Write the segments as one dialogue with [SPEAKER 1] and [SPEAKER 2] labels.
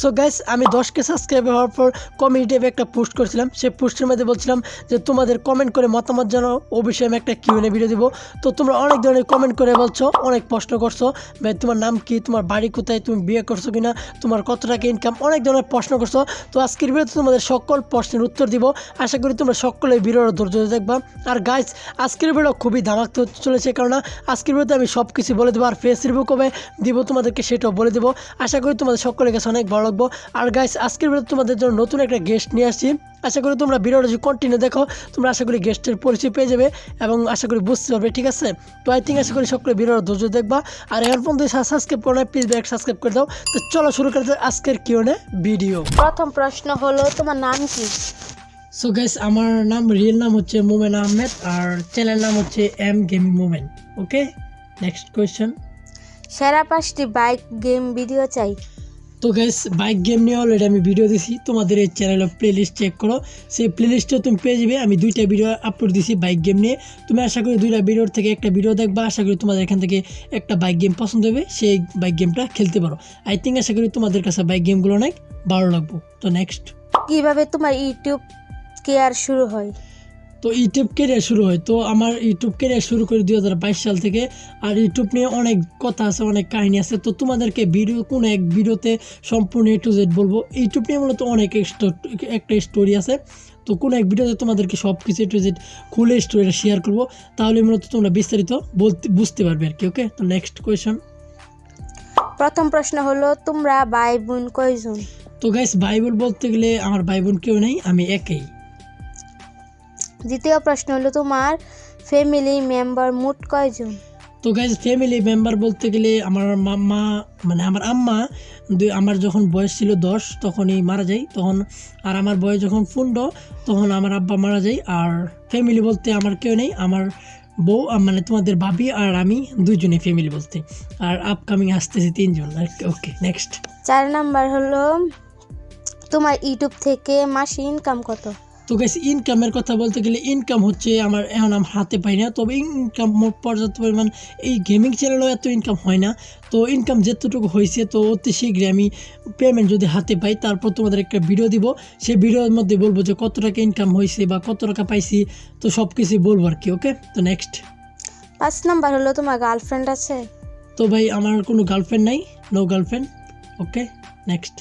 [SPEAKER 1] So guys আমি দশকে subscriber হওয়ার পর কমিউনিটি একটা পোস্ট করেছিলাম। সেই পোস্টের মধ্যে বলছিলাম যে, তোমাদের কমেন্ট করে মতামত জানাও। ও বিষয়ে আমি একটা কিউএনএ ভিডিও দিব। তো তোমরা অনেক ধরনের কমেন্ট করে বলছো, অনেক প্রশ্ন করছ। ভাই, তোমার নাম কি? তোমার বাড়ি কোথায়? তুমি বিয়ে করছ কিনা? তোমার কত টাকা ইনকাম অনেক ধরনের প্রশ্ন করছ। তো আজকের ভিডিওতে তোমাদের সকল প্রশ্নের উত্তর দিব। আশা করি তোমরা সকলে ভিডিওর ধৈর্য ধরে দেখবা। আর গাইস আজকের ভিডিও খুবই ধামাক চলেছে কারণ আজকের ভিডিওতে আমি সব কিছু বলে দেবো। আর ফেস রিভিউ কবে দিব তোমাদেরকে, সেটাও বলে দেবো। আশা করি তোমাদের সকলের কাছে অনেক ভালো লাগবো আর গাইস আজকের ভিডিও তোমাদের জন্য নতুন একটা গেস্ট নিয়ে আসছি। আশা করি তোমরা ভিডিওটা যদি কন্টিনিউ দেখো তোমরা আশা করি গেস্টের পরিচয় পেয়ে যাবে এবং আশা করি বুঝতে পারবে ঠিক আছে? তো আই থিঙ্ক আশা করি সকলে ভিডিওর ধৈর্য দেখবা। আর এখন পর্যন্ত সাবস্ক্রাইব করো না প্লিজ ব্যাক সাবস্ক্রাইব করে দাও। তো চলো শুরু করতে আজকের কিউনে ভিডিও
[SPEAKER 2] প্রথম প্রশ্ন হলো তোমার নাম কি?
[SPEAKER 1] সো গাইস আমার নাম রিয়েল নাম হচ্ছে মোমেন আহমেদ আর চ্যানেল নাম হচ্ছে M gaming Momen okay next question
[SPEAKER 2] সেরা পাঁচটি বাইক গেম ভিডিও চাই।
[SPEAKER 1] তো গাইস বাইক গেম নিয়ে অলরেডি আমি ভিডিও দিছি। তোমাদের এই চ্যানেলের প্লেলিস্ট চেক করো। সেই প্লেলিস্টে তুমি পেয়ে যাবে, আমি দুইটা ভিডিও আপলোড দিছি বাইক গেম নিয়ে। তুমি আশা করি দুইটা ভিডিওর থেকে একটা ভিডিও দেখবা। আশা করি তোমাদের এখান থেকে একটা বাইক গেম পছন্দ হবে। সেই বাইক গেমটা খেলতে পারো। আই থিঙ্ক আশা করি তোমাদের কাছে বাইক গেমগুলো অনেক ভালো লাগবো। তো নেক্সট
[SPEAKER 2] কীভাবে তোমার ইউটিউব কেয়ার শুরু হয়?
[SPEAKER 1] তো ইউটিউব কেরিয়ার শুরু হয়। তো আমার ইউটিউব কেরিয়ার শুরু করি দুই হাজার বাইশ সাল থেকে। আর ইউটিউব নিয়ে অনেক কথা আছে অনেক কাহিনী আছে। তো তোমাদেরকে ভিডিও কোন এক ভিডিওতে সম্পূর্ণ এ টু জেড বলব? ইউটিউব নিয়ে মূলত অনেক একটা স্টোরি আছে। তো কোনো এক ভিডিওতে তোমাদেরকে সব কিছু এ টু জেড খুলে স্টোরিটা শেয়ার করব তাহলে মূলত তোমরা বিস্তারিত বলতে বুঝতে পারবে আর কি ওকে তো নেক্সট কোয়েশন
[SPEAKER 2] প্রথম প্রশ্ন হলো তোমরা ভাই বোন কয়জন?
[SPEAKER 1] তো গাইস বাইবেল বলতে গেলে আমার ভাই বোন কেউ নেই আমি একাই।
[SPEAKER 2] দ্বিতীয় প্রশ্ন হলো তোমার ফ্যামিলি মেম্বার মোট কয়জন?
[SPEAKER 1] তো গাইজ ফ্যামিলি মেম্বার বলতে গেলে আমার মাম্মা মানে আমার আম্মা দুই আমার যখন বয়স ছিল দশ তখনই মারা যায়। তখন আর আমার বয়স যখন পনেরো তখন আমার আব্বা মারা যায়। আর ফ্যামিলি বলতে আমার কেউ নেই আমার বউ মানে তোমাদের ভাবি আর আমি দুজনে ফ্যামিলি বলতে। আর আপকামিং আসতেছে তিনজন। ওকে নেক্সট
[SPEAKER 2] চার নাম্বার হলো তোমার ইউটিউব থেকে মাসে ইনকাম কত?
[SPEAKER 1] তো গাইস ইনকামের কথা বলতে গেলে ইনকাম হচ্ছে আমার এখন আমার হাতে পাই না। তবে ইনকাম পর্যাপ্ত পরিমাণ এই গেমিং চ্যানেলেও এত ইনকাম হয় না। তো ইনকাম যেতটুকু হয়েছে তো অতি শীঘ্রই আমি পেমেন্ট যদি হাতে পাই তারপর তোমাদের একটা ভিডিও দিব। সেই ভিডিওর মধ্যে বলব যে কত টাকা ইনকাম হয়েছে বা কত টাকা পাইছি তো সব কিছুই বলব আর কি ওকে তো নেক্সট
[SPEAKER 2] পাঁচ নাম্বার হলো তোমার গার্লফ্রেন্ড আছে?
[SPEAKER 1] তো ভাই আমার কোনো গার্লফ্রেন্ড নাই নো গার্লফ্রেন্ড ওকে নেক্সট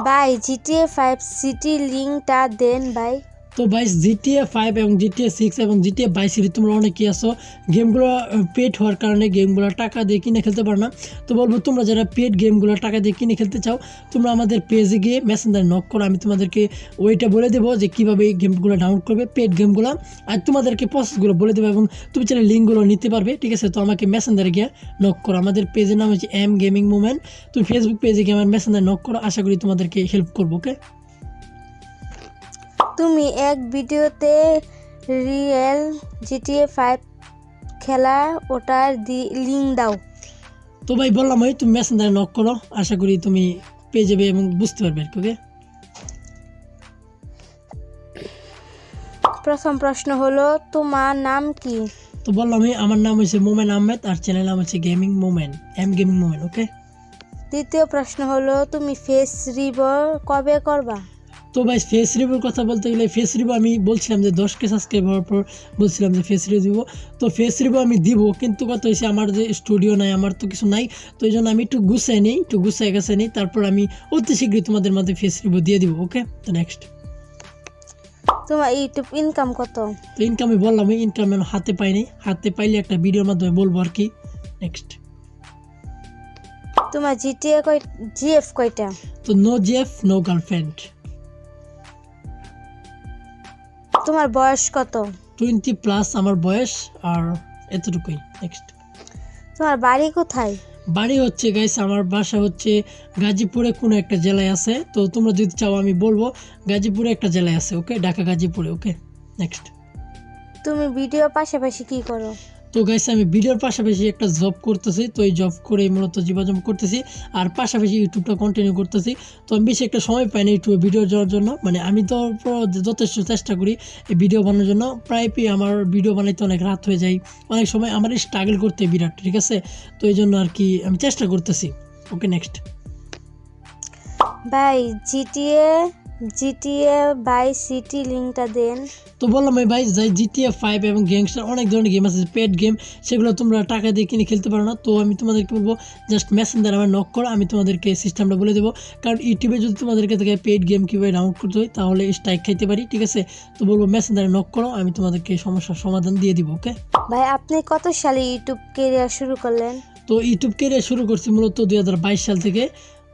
[SPEAKER 2] ভাই জিটিএ ফাইভ সিটি লিঙ্কটা দেন ভাই
[SPEAKER 1] তো বাইশ জিটিএ ফাইভ এবং জিটিএ সিক্স এবং জিটিএ বাইশের তোমরা অনেকেই আসো গেমগুলো পেড হওয়ার কারণে গেমগুলো টাকা দিয়ে কিনে খেলতে পারো না। তো বলব, তোমরা যারা পেড গেমগুলো টাকা দিয়ে কিনে খেলতে চাও, তোমরা আমাদের পেজে গিয়ে মেসেঞ্জার নক করো। আমি তোমাদেরকে ওইটা বলে দেবো যে কীভাবে এই গেমগুলো ডাউনলোড করবে পেড গেমগুলো আর তোমাদেরকে প্রসেসগুলো বলে দেবো এবং তুমি চাইলে লিঙ্কগুলো নিতে পারবে, ঠিক আছে? তো আমাকে মেসেঞ্জারে গিয়ে নক করো। আমাদের পেজের নাম হচ্ছে এম গেমিং মুভমেন্ট তুমি ফেসবুক পেজে গিয়ে আমার মেসেঞ্জার নক করো। আশা করি তোমাদেরকে হেল্প করব ওকে
[SPEAKER 2] তুমি এক ভিডিওতে রিয়েল জিটিএ ফাইভ খেলা ওটার লিঙ্ক দাও।
[SPEAKER 1] তো ভাই বললাম ওই তুমি মেসেঞ্জারে নক করো আশা করি তুমি পেয়ে যাবে এবং বুঝতে পারবে ওকে
[SPEAKER 2] প্রথম প্রশ্ন হলো তোমার নাম কি?
[SPEAKER 1] তো বললাম আমার নাম হচ্ছে মোমেন আহমেদ আর চ্যানেল নাম হচ্ছে gaming Momen M gaming Momen okay
[SPEAKER 2] দ্বিতীয় প্রশ্ন হলো তুমি ফেস রিভর কবে করবা?
[SPEAKER 1] তো ভাই ফেস রিভিউর কথা বলতে গেলে ফেস রিভিউ আমি বলছিলাম যে দশকে সাবস্ক্রাইব হওয়ার পর বলছিলাম যে ফেস রিভিউ দিব। তো ফেস রিভিউ আমি দিব কিন্তু কথা হয়েছে আমার যে স্টুডিও নাই আমার তো কিছু নাই। তো এই জন্য আমি একটু গুছাই নিই একটু গুছাই গেছে নিই। তারপর আমি অতি শীঘ্রই তোমাদের মধ্যে ফেস রিভিউ দিয়ে দিব ওকে তো নেক্সট
[SPEAKER 2] তোমার ইউটিউব ইনকাম কত?
[SPEAKER 1] তো ইনকাম আমি বললাম ইনকাম আমি হাতে পাইনি। হাতে পাইলে একটা ভিডিওর মাধ্যমে বলব আর কি। নেক্সট
[SPEAKER 2] তোমার জিটিএ কয় জিএফ কয়টা?
[SPEAKER 1] তো নো জেফ নো গার্লফ্রেন্ড
[SPEAKER 2] তোমার বয়স কত?
[SPEAKER 1] টোয়েন্টি প্লাস আমার বয়স আর এতটুকুই নেক্সট
[SPEAKER 2] তোমার বাড়ি কোথায়?
[SPEAKER 1] বাড়ি হচ্ছে গাইস আমার বাসা হচ্ছে গাজীপুরে কোনো একটা জেলায় আছে। তো তোমরা যদি চাও আমি বলব গাজীপুরে একটা জেলায় আছে ওকে ঢাকা গাজীপুরে ওকে নেক্সট
[SPEAKER 2] তুমি ভিডিও পাশাপাশি কি করো?
[SPEAKER 1] তো গাইস আমি ভিডিওর পাশাপাশি একটা জব করতেছি, তো এই জব করে মূলত জীবনযাপন করতেছি, আর পাশাপাশি ইউটিউবটা কন্টিনিউ করতেছি। তো আমি বেশি একটা সময় পাই না ইউটিউবে ভিডিও যাওয়ার জন্য মানে আমি তো যথেষ্ট চেষ্টা করি এই ভিডিও বানানোর জন্য। প্রায় পেয়ে আমার ভিডিও বানাইতে অনেক রাত হয়ে যায়, অনেক সময় আমার স্ট্রাগল করতে বিরাট, ঠিক আছে? তো এই জন্য আর কি আমি চেষ্টা করতেছি। ওকে নেক্সট
[SPEAKER 2] ভাই জিটিএ জিটিএ বাই সিটি লিঙ্কটা দেন।
[SPEAKER 1] তো বললাম এই ভাই যাই জিটিএ ফাইভ এবং গ্যাংস্টার অনেক ধরনের গেম আছে পেড গেম সেগুলো তোমরা টাকা দিয়ে কিনে খেলতে পারো না। তো আমি তোমাদেরকে বলব জাস্ট মেসেঞ্জার আমার নক করো আমি তোমাদেরকে সিস্টেমটা বলে দেবো। কারণ ইউটিউবে যদি তোমাদেরকে থেকে পেড গেম কীভাবে ডাউনলোড করতে হয় তাহলে স্ট্রাইক খাইতে পারি ঠিক আছে? তো বলব মেসেঞ্জারে নক করো আমি তোমাদেরকে সমস্যার সমাধান দিয়ে দিব ওকে
[SPEAKER 2] ভাই আপনি কত সালে ইউটিউব কেরিয়ার শুরু করলেন?
[SPEAKER 1] তো ইউটিউব কেরিয়ার শুরু করছি মূলত দুই হাজার বাইশ সাল থেকে।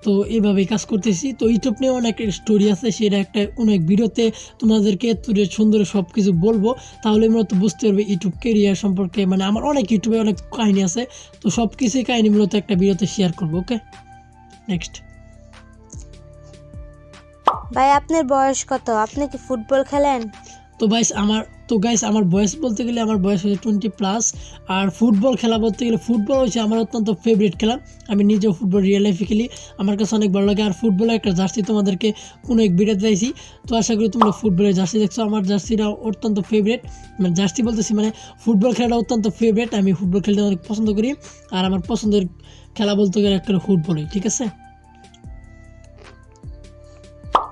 [SPEAKER 1] তো এইভাবেই কাজ করতেছি। তো ইউটিউব নিয়ে অনেক স্টোরি আছে, সেটা একটা অনেক ভিডিওতে তোমাদেরকে তুলে সুন্দর সব কিছু বলব। তাহলে মূলত বুঝতে পারবে ইউটিউব কেরিয়ার সম্পর্কে মানে আমার অনেক ইউটিউবে অনেক কাহিনী আছে। তো সব কিছুই কাহিনী মূলত একটা ভিডিওতে শেয়ার করব ওকে নেক্সট
[SPEAKER 2] ভাই, আপনার বয়স কত? আপনি কি ফুটবল খেলেন?
[SPEAKER 1] তো গাইস আমার, তো গাইস আমার বয়স বলতে গেলে আমার বয়স হচ্ছে টোয়েন্টি প্লাস আর ফুটবল খেলা বলতে গেলে ফুটবল হচ্ছে আমার অত্যন্ত ফেভারিট খেলা। আমি নিজেও ফুটবল রিয়েল লাইফে খেলি, আমার কাছে অনেক ভালো লাগে। আর ফুটবলের একটা জার্সি তোমাদেরকে কোনো এক ভিডিও দিয়েছি। তো আশা করি তোমরা ফুটবলের জার্সি দেখছ, আমার জার্সিটা অত্যন্ত ফেভারিট মানে জার্সি বলতেছি মানে ফুটবল খেলাটা অত্যন্ত ফেভারিট আমি ফুটবল খেলতে অনেক পছন্দ করি। আর আমার পছন্দের খেলা বলতে গেলে একটা ফুটবলই ঠিক আছে?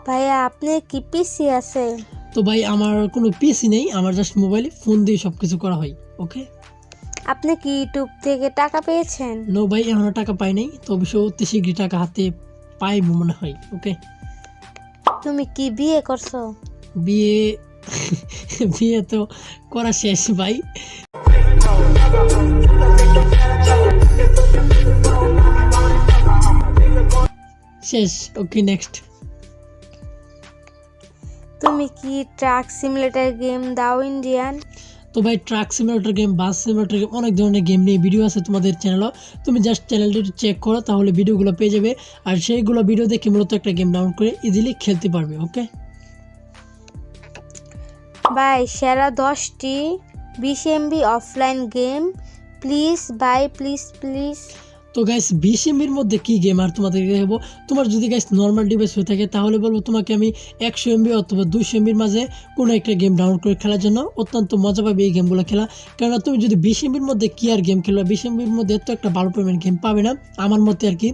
[SPEAKER 2] ভাইয়া, আপনি কি পিসি আছে?
[SPEAKER 1] তো ভাই আমার কোনো পিসি নেই আমার জাস্ট মোবাইলে ফোন দিয়ে সব কিছু করা হয় ওকে
[SPEAKER 2] আপনি কি ইউটিউব থেকে টাকা পেয়েছেন?
[SPEAKER 1] নো ভাই এখনও টাকা পাই নাই তো অবশ্য অতি শীঘ্রই টাকা হাতে পাইব মনে হয় ওকে
[SPEAKER 2] তুমি কি বিয়ে করছ?
[SPEAKER 1] বিয়ে বিয়ে তো করা শেষ ভাই। শেষ ওকে নেক্সট
[SPEAKER 2] তুমি কি ট্রাক সিমুলেটর গেম দাও ইন্ডিয়ান?
[SPEAKER 1] তো ভাই truck simulator game bus simulator game অনেক ধরনের গেম নিয়ে ভিডিও আছে তোমাদের চ্যানেলও তুমি জাস্ট চ্যানেলটি একটু চেক করো তাহলে ভিডিওগুলো পেয়ে যাবে। আর সেইগুলো ভিডিও দেখে মূলত একটা গেম ডাউনলোড করে ইজিলি খেলতে পারবে ওকে
[SPEAKER 2] ভাই সেরা দশটি বিশ MB offline game please bye please please
[SPEAKER 1] তো গাইস বিশ এমবির মধ্যে কী গেম আর তোমাদেরকে দেখাবো তোমার যদি গাইস নর্মাল ডিভাইস হয়ে থাকে, তাহলে বলব তোমাকে আমি একশো এমবি অথবা দুশো এমবির মাঝে কোনো একটা গেম ডাউনলোড করে খেলার জন্য অত্যন্ত মজা পাবে এই গেমগুলো খেলা। কেননা তুমি যদি বিশ এমবির মধ্যে কি আর গেম খেলবে? বিশ এমবির মধ্যে এত একটা ভালো পরিমাণ গেম পাবে না, আমার মতে আর কি।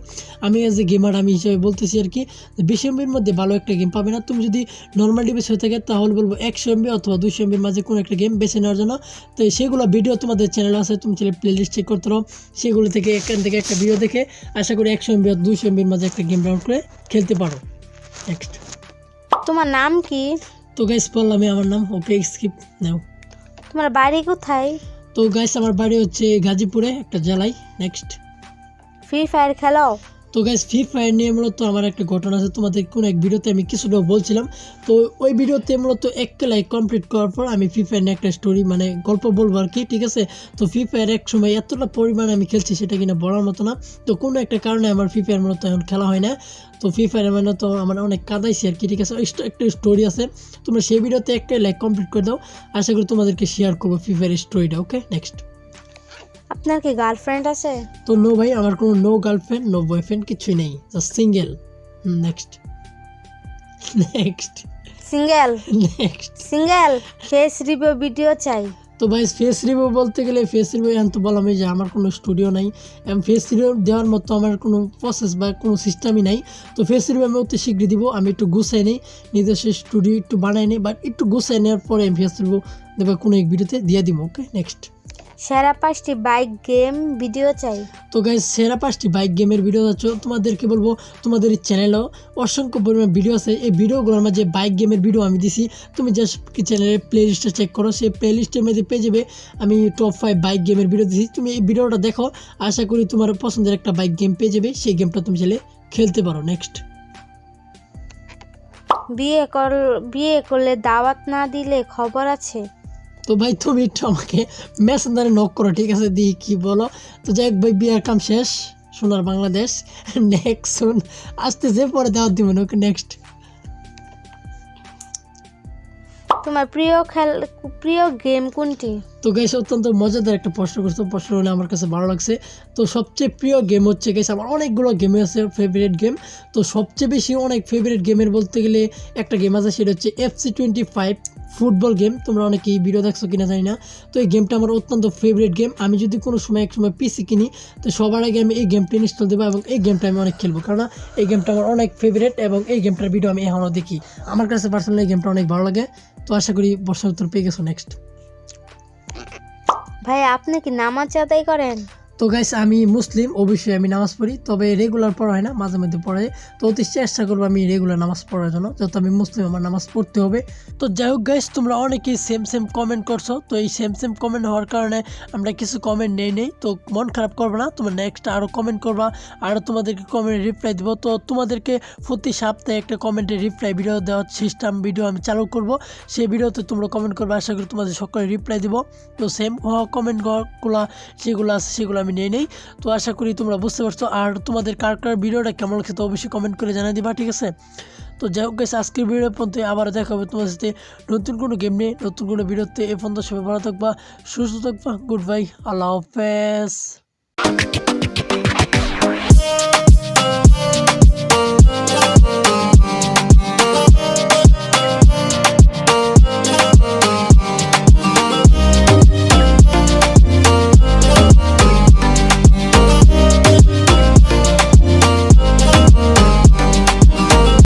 [SPEAKER 1] আমি এজ এ গেমার আমি হিসেবে বলতেছি আর কি বিশ এমবির মধ্যে ভালো একটা গেম পাবে না। তুমি যদি নর্মাল ডিভাইস হয়ে থাকে, তাহলে বলব একশো এমবি অথবা দুশো এমবির মাঝে কোনো একটা গেম বেছে নেওয়ার জন্য। তো সেগুলো ভিডিও তোমাদের চ্যানেল আছে, তুমি চ্যানেল প্লেলিস্ট চেক করতে পারো। সেগুলো থেকে এখান থেকে একটা ভিডিও দেখে আশা করি একশো এমবি আর দুশো এমবির মাঝে একটা গেম ডাউনলোড করে খেলতে পারো। নেক্সট
[SPEAKER 2] তোমার নাম কি?
[SPEAKER 1] তো গাইস বললাম আমি আমার নাম ওকে স্কিপ নাও
[SPEAKER 2] তোমার বাড়ি কোথায়?
[SPEAKER 1] তো গাইস আমার বাড়ি হচ্ছে গাজীপুরে একটা জেলায়। নেক্সট
[SPEAKER 2] ফ্রি ফায়ার খেলো?
[SPEAKER 1] তো গাইস ফ্রি ফায়ার নিয়ে মূলত আমার একটা ঘটনা আছে। তোমাদের কোন এক ভিডিওতে আমি কিছুটা বলছিলাম। তো ওই ভিডিওতে মূলত একটা লাইক কমপ্লিট করার পর আমি ফ্রি ফায়ার নিয়ে একটা স্টোরি মানে গল্প বলব আর কি, ঠিক আছে? তো ফ্রি ফায়ার এক সময় এতটা পরিমাণে আমি খেলছি সেটা কিনা বলার মতো না। তো কোনো একটা কারণে আমার ফ্রি ফায়ার মূলত এখন খেলা হয় না। তো ফ্রি ফায়ার মানে তো আমার অনেক কাদাইছি আর কি, ঠিক আছে? একটা স্টোরি আছে। তোমরা সেই ভিডিওতে একটা লাইক কমপ্লিট করে দাও। আশা করি তোমাদেরকে শেয়ার করব ফ্রি ফায়ারের স্টোরিটা ওকে নেক্সট
[SPEAKER 2] আপনার কি গার্লফ্রেন্ড আছে?
[SPEAKER 1] তো নো ভাই আমার কোনো নো গার্লফ্রেন্ড নো বয়ফ্রেন্ড কিছুই নেই। Just single next next
[SPEAKER 2] single
[SPEAKER 1] next
[SPEAKER 2] single face review video চাই।
[SPEAKER 1] তো ভাই ফেস রিভিউ বলতে গেলে ফেস রিভিউ এখন তো বললাম যে আমার কোনো স্টুডিও নাই। এবং ফেস রিভিউ দেওয়ার মতো আমার কোনো প্রসেস বা কোনো সিস্টেমই নাই। তো ফেস রিভিউ আমি অতি শীঘ্রই দিব আমি একটু গুছাই নিই। নিজস্ব স্টুডিও একটু বানাই নিই বাট একটু গুছাই নেওয়ার পরে আমি ফেস রিভিউ দেবো কোনো এক ভিডিওতে দিয়ে দিব ওকে নেক্সট
[SPEAKER 2] সেরা পাঁচটি বাইক গেম ভিডিও চাই।
[SPEAKER 1] তো গাইজ সেরা পাঁচটি বাইক গেমের ভিডিও আছে তোমাদেরকে বলব তোমাদের এই চ্যানেলেও অসংখ্য পরিমাণ ভিডিও আছে। এই ভিডিওগুলোর মাঝে বাইক গেমের ভিডিও আমি দিছি। তুমি জাস্ট চ্যানেলের প্লে লিস্টটা চেক করো সেই প্লে লিস্টের মধ্যে পেয়ে যাবে আমি টপ ফাইভ বাইক গেমের ভিডিও দিছি। তুমি এই ভিডিওটা দেখো আশা করি তোমার পছন্দের একটা বাইক গেম পেয়ে যাবে সেই গেমটা তুমি চাইলে খেলতে পারো। নেক্সট
[SPEAKER 2] বিয়ে কর বিয়ে করলে দাওয়াত না দিলে খবর আছে?
[SPEAKER 1] তো ভাই, তুমি একটু আমাকে মেসেঞ্জারে নক করো, ঠিক আছে? দি কি বলো। তো যাই ভাই, বিয়ার কাম শেষ, সোনার বাংলাদেশ নেক্সট শুন। আসতে যে পরে দেওয়ার দিব ওকে নেক্সট
[SPEAKER 2] তোমার প্রিয় খেল, প্রিয় গেম কোনটি?
[SPEAKER 1] তো গাইস অত্যন্ত মজাদার একটা প্রশ্ন করছ। প্রশ্ন হলে, আমার কাছে ভালো লাগছে। তো সবচেয়ে প্রিয় গেম হচ্ছে গাইস আমার অনেকগুলো গেম আছে ফেভারিট গেম তো সবচেয়ে বেশি অনেক ফেভারিট গেমের বলতে গেলে একটা গেম আছে, সেটা হচ্ছে FC twenty five football game তোমরা অনেকেই ভিডিও দেখছ কিনা জানি না। তো এই গেমটা আমার অত্যন্ত ফেভারিট গেম আমি যদি কোনো সময় এক সময় পিসি কিনি, তো সবার আগে আমি এই গেমটা ইনস্টল দেবো এবং এই গেমটা আমি অনেক খেলব। কারণ এই গেমটা আমার অনেক ফেভারিট এবং এই গেমটার ভিডিও আমি এখনও দেখি। আমার কাছে পার্সোনালি এই গেমটা অনেক ভালো লাগে। তো আশা করি বর্ষার উত্তর পেয়ে গেছো নেক্সট
[SPEAKER 2] ভাই আপনি কি নামাজ আদায় করেন?
[SPEAKER 1] তো গাইস আমি মুসলিম, অবশ্যই আমি নামাজ পড়ি, তবে রেগুলার পড়া হয় না, মাঝে মধ্যে পড়াই তো অতি চেষ্টা করব আমি রেগুলার নামাজ পড়ার জন্য যেহেতু আমি মুসলিম আমার নামাজ পড়তে হবে। তো যাই হোক গাইস তোমরা অনেকেই সেম সেম কমেন্ট করছ, তো এই সেম সেম কমেন্ট হওয়ার কারণে আমরা কিছু কমেন্ট নেই নেই, তো মন খারাপ করবে না, তোমরা নেক্সট আরও কমেন্ট করবা আরও তোমাদেরকে কমেন্ট রিপ্লাই দেবো। তো তোমাদেরকে প্রতি সপ্তাহে একটা কমেন্টের রিপ্লাই ভিডিও দেওয়ার সিস্টেম ভিডিও আমি চালু করব, সেই ভিডিওতে তোমরা কমেন্ট করবে, আশা করি তোমাদের সকলে রিপ্লাই দেবো। তো সেম হওয়া কমেন্টগুলো যেগুলো আছে সেগুলো আমি নিয়ে নেই। তো আশা করি তোমরা বুঝতে পারছ। আর তোমাদের কার কার ভিডিওটা কেমন লাগছে তো অবশ্যই কমেন্ট করে জানিয়ে দিবা, ঠিক আছে? তো যাই হোক গেছে আজকের ভিডিও পর্যন্ত আবার দেখা হবে তোমার সাথে নতুন কোনো গেম নিয়ে, নতুন কোনো ভিডিওতে। এ পর্যন্ত সবাই ভালো থাকবা, সুস্থ থাকবা। গুড বাই আল্লাহ হাফেজ।